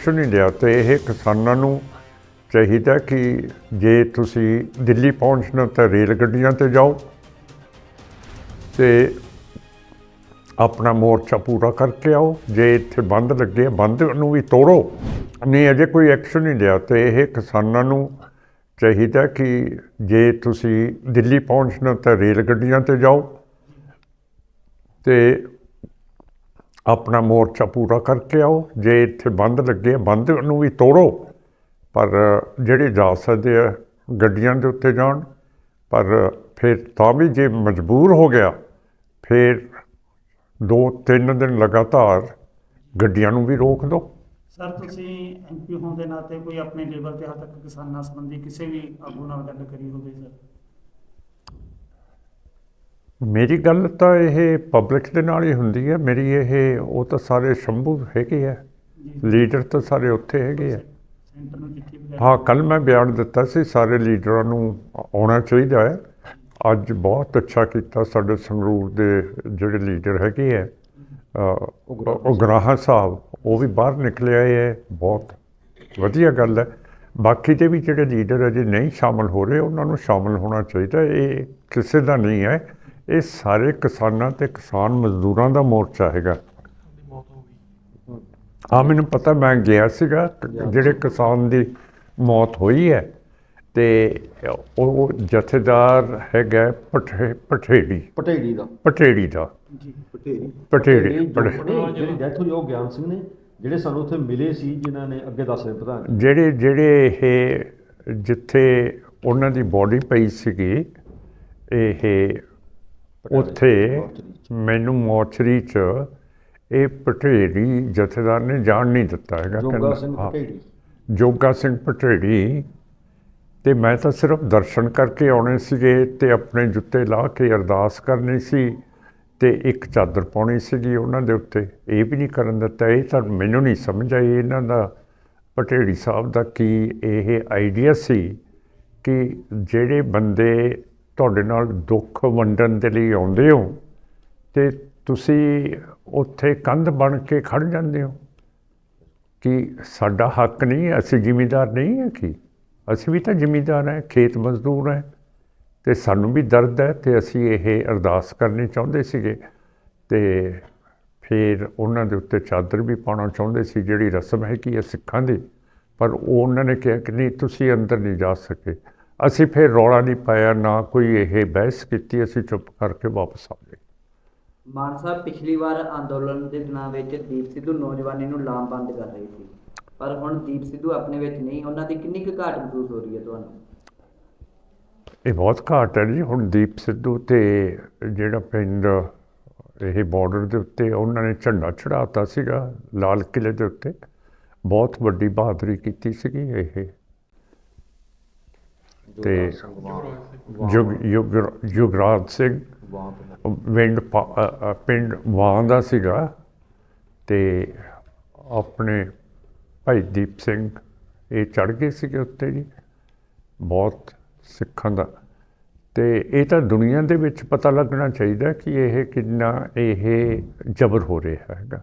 Action ਨਹੀਂ ਲਿਆ ਤੇ ਇਹ ਕਿਸਾਨਾਂ ਨੂੰ ਚਾਹੀਦਾ ਕਿ ਜੇ ਤੁਸੀਂ ਦਿੱਲੀ ਪਹੁੰਚਣਾ ਤਾਂ ਰੇਲ ਗੱਡੀਆਂ ਤੇ ਜਾਓ ਤੇ ਆਪਣਾ ਮੋਰਚਾ ਪੂਰਾ ਕਰਕੇ ਆਓ। ਜੇ ਇੱਥੇ ਬੰਦ ਲੱਗੇ, ਬੰਦ ਨੂੰ ਵੀ ਤੋੜੋ। ਨਹੀਂ, ਅਜੇ ਕੋਈ ਐਕਸ਼ਨ ਨਹੀਂ ਲਿਆ ਤੇ ਇਹ ਕਿਸਾਨਾਂ ਨੂੰ ਚਾਹੀਦਾ ਕਿ ਜੇ ਤੁਸੀਂ ਦਿੱਲੀ ਪਹੁੰਚਣਾ ਤਾਂ ਰੇਲ ਗੱਡੀਆਂ ਤੇ ਜਾਓ ਤੇ ਆਪਣਾ ਮੋਰਚਾ ਪੂਰਾ ਕਰਕੇ ਆਓ। ਜੇ ਇੱਥੇ ਬੰਦ ਲੱਗੇ ਬੰਦ ਨੂੰ ਵੀ ਤੋੜੋ। ਪਰ ਜਿਹੜੇ ਜਾ ਸਕਦੇ ਆ, ਗੱਡੀਆਂ ਦੇ ਉੱਤੇ ਜਾਣ। ਪਰ ਫਿਰ ਤਾਂ ਵੀ ਜੇ ਮਜਬੂਰ ਹੋ ਗਿਆ, ਫਿਰ ਦੋ ਤਿੰਨ ਦਿਨ ਲਗਾਤਾਰ ਗੱਡੀਆਂ ਨੂੰ ਵੀ ਰੋਕ ਦਿਓ ਸਰ, ਤੁਸੀਂ ਐਮਪੀ ਹੋਣ ਦੇ ਨਾਤੇ ਕੋਈ ਆਪਣੇ ਲੈਵਲ ਤੇ ਹਾਲ ਤੱਕ ਕਿਸਾਨਾਂ ਸੰਬੰਧੀ ਕਿਸੇ ਵੀ ਆਗੂ ਨਾਲ ਗੱਲ ਕਰੀ ਹੋਵੇ ਸਰ? ਮੇਰੀ ਗੱਲ ਤਾਂ ਇਹ ਪਬਲਿਕ ਦੇ ਨਾਲ ਹੀ ਹੁੰਦੀ ਹੈ। ਮੇਰੀ ਇਹ ਉਹ ਤਾਂ ਸਾਰੇ ਸ਼ੰਭੂ ਹੈਗੇ ਆ। ਲੀਡਰ ਤਾਂ ਸਾਰੇ ਉੱਥੇ ਹੈਗੇ ਆ। ਹਾਂ ਕੱਲ ਮੈਂ ਬਿਆਨ ਦਿੱਤਾ ਸੀ ਸਾਰੇ ਲੀਡਰਾਂ ਨੂੰ ਆਉਣਾ ਚਾਹੀਦਾ ਹੈ। ਅੱਜ ਬਹੁਤ ਅੱਛਾ ਕੀਤਾ ਸਾਡੇ ਸੰਗਰੂਰ ਦੇ ਜਿਹੜੇ ਲੀਡਰ ਹੈਗੇ ਅ, ਉਗਰਾਹਾਂ ਸਾਹਿਬ। ਉਹ ਵੀ ਬਾਹਰ ਨਿਕਲੇ ਆਏ ਹੈ ਬਹੁਤ ਵਧੀਆ ਗੱਲ ਹੈ। ਬਾਕੀ ਦੇ ਵੀ ਜਿਹੜੇ ਲੀਡਰ ਅਜੇ ਨਹੀਂ ਸ਼ਾਮਲ ਹੋ ਰਹੇ ਉਹਨਾਂ ਨੂੰ ਸ਼ਾਮਲ ਹੋਣਾ ਚਾਹੀਦਾ। ਇਹ ਕਿਸੇ ਦਾ ਨਹੀਂ ਹੈ। ਇਹ ਸਾਰੇ ਕਿਸਾਨਾਂ ਤੇ ਕਿਸਾਨ ਮਜ਼ਦੂਰਾਂ ਦਾ ਮੋਰਚਾ ਹੈਗਾ। ਹਾਂ ਮੈਨੂੰ ਪਤਾ ਮੈਂ ਗਿਆ ਸੀਗਾ ਜਿਹੜੇ ਕਿਸਾਨ ਦੀ ਮੌਤ ਹੋਈ ਹੈ ਤੇ ਉਹ ਜਥੇਦਾਰ ਹੈਗਾ ਪਠੇ ਪਠੇੜੀ। ਪਟੇੜੀ ਦਾ। ਪਠੇੜੀ ਦਾ। ਜੀ। ਪਟੇੜੀ ਪਠੇੜੀ ਜੋ ਪਠੇ- ਨਹੀਂ, ਜਿਹੜੀ ਡੈਥ ਹੋਈ ਉਹ ਗਿਆਨ ਸਿੰਘ ਨੇ ਜਿਹੜੇ ਸਾਨੂੰ ਉੱਥੇ ਮਿਲੇ ਸੀ ਜਿਨ੍ਹਾਂ ਨੇ ਅੱਗੇ ਦੱਸ ਰਹੇ ਪ੍ਰਧਾਨ ਜਿਹੜੇ ਜਿਹੜੇ ਇਹ ਜਿੱਥੇ ਉਹਨਾਂ ਦੀ ਬੋਡੀ ਪਈ ਸੀਗੀ ਇਹ ਉੱਥੇ ਮੈਨੂੰ ਮੋਚਰੀ ਚ ਇਹ ਪਠੇੜੀ ਜਥੇਦਾਰ ਨੇ ਜਾਣ ਨਹੀਂ ਦਿੱਤਾ ਹੈਗਾ ਜੋਗਾ ਕਹਿੰਦਾ- ਸਿੰਘ। ਪਟੇੜੀ ਜੋਗਾ ਸਿੰਘ ਪਟੇੜੀ ਤੇ ਮੈਂ ਤਾਂ ਸਿਰਫ ਦਰਸ਼ਨ ਕਰਕੇ ਆਉਣੇ ਸੀਗੇ ਤੇ ਆਪਣੇ ਜੁੱਤੇ ਲਾ ਕੇ ਅਰਦਾਸ ਕਰਨੀ ਸੀ ਤੇ ਇੱਕ ਚਾਦਰ ਪਾਉਣੀ ਸੀਗੀ ਉਹਨਾਂ ਦੇ ਉੱਤੇ। ਇਹ ਵੀ ਨਹੀਂ ਕਰਨ ਦਿੱਤਾ। ਇਹ ਤਾਂ ਮੈਨੂੰ ਨਹੀਂ ਸਮਝ ਆਈ ਇਹਨਾਂ ਦਾ ਪਟੇੜੀ ਸਾਹਿਬ ਦਾ ਕੀ ਇਹ ਆਈਡੀਆ ਸੀ ਕਿ ਜਿਹੜੇ ਬੰਦੇ ਤੁਹਾਡੇ ਨਾਲ ਦੁੱਖ ਵੰਡਣ ਦੇ ਲਈ ਆਉਂਦੇ ਹੋ ਤੇ ਤੁਸੀਂ ਉੱਥੇ ਕੰਧ ਬਣ ਕੇ ਖੜ ਜਾਂਦੇ ਹੋ ਕਿ ਸਾਡਾ ਹੱਕ ਨਹੀਂ ਹੈ, ਅਸੀਂ ਜ਼ਿਮੀਦਾਰ ਨਹੀਂ ਹੈ ਕਿ? ਅਸੀਂ ਵੀ ਤਾਂ ਜ਼ਿਮੀਦਾਰ ਹੈ, ਖੇਤ ਮਜ਼ਦੂਰ ਹੈ ਤੇ ਸਾਨੂੰ ਵੀ ਦਰਦ ਹੈ ਤੇ ਅਸੀਂ ਇਹ ਅਰਦਾਸ ਕਰਨੀ ਚਾਹੁੰਦੇ ਸੀਗੇ ਤੇ ਫਿਰ ਉਹਨਾਂ ਦੇ ਉੱਤੇ ਚਾਦਰ ਵੀ ਪਾਉਣਾ ਚਾਹੁੰਦੇ ਸੀ, ਜਿਹੜੀ ਰਸਮ ਹੈ ਕਿ ਇਹ ਸਿੱਖਾਂ ਦੀ, ਪਰ ਉਹ ਉਹਨਾਂ ਨੇ ਕਿਹਾ ਕਿ ਨਹੀਂ, ਤੁਸੀਂ ਅੰਦਰ ਨਹੀਂ ਜਾ ਸਕੇ। ਅਸੀਂ ਫਿਰ ਰੌਲਾ ਨਹੀਂ ਪਾਇਆ ਨਾ ਕੋਈ ਇਹ ਬਹਿਸ ਕੀਤੀ ਅਸੀਂ ਚੁੱਪ ਕਰਕੇ ਵਾਪਸ ਆ ਗਏ। ਮਾਨ ਸਾਹਿਬ ਪਿਛਲੀ ਵਾਰ ਅੰਦੋਲਨ ਦੇ ਦਿਨਾਂ ਵਿੱਚ ਦੀਪ ਸਿੱਧੂ ਨੌਜਵਾਨੀ ਨੂੰ ਲਾਮਬੰਦ ਕਰ ਰਹੀ ਸੀ। ਪਰ ਹੁਣ ਦੀਪ ਸਿੱਧੂ ਆਪਣੇ ਵਿੱਚ ਨਹੀਂ ਉਹਨਾਂ ਦੀ ਕਿੰਨੀ ਕੁ ਘਾਟ ਮਹਿਸੂਸ ਹੋ ਰਹੀ ਹੈ ਤੁਹਾਨੂੰ? ਇਹ ਬਹੁਤ ਘਾਟ ਹੈ ਜੀ। ਹੁਣ ਦੀਪ ਸਿੱਧੂ ਤੇ ਜਿਹੜਾ ਪਿੰਡ ਇਹ ਬਾਰਡਰ ਦੇ ਉੱਤੇ ਉਹਨਾਂ ਨੇ ਝੰਡਾ ਚੜਾਤਾ ਸੀਗਾ ਲਾਲ ਕਿਲੇ ਦੇ ਉੱਤੇ। ਬਹੁਤ ਵੱਡੀ ਬਹਾਦਰੀ ਕੀਤੀ ਸੀਗੀ ਇਹ। ਤੇ ਯੁਗ ਯੁਗ ਯੁਗਰਾਜ ਸਿੰਘ ਪਿੰਡ ਪਿੰਡ ਵਾਂ ਦਾ ਸੀਗਾ ਤੇ ਆਪਣੇ ਭਾਈ ਦੀਪ ਸਿੰਘ ਇਹ ਚੜ ਗਏ ਸੀਗੇ ਉੱਤੇ ਜੀ ਬਹੁਤ ਸਿੱਖਾਂ ਦਾ। ਤੇ ਇਹ ਤਾਂ ਦੁਨੀਆ ਦੇ ਵਿੱਚ ਪਤਾ ਲੱਗਣਾ ਚਾਹੀਦਾ ਕਿ ਇਹ ਕਿੰਨਾ ਇਹ ਜ਼ਬਰ ਹੋ ਰਿਹਾ ਹੈਗਾ।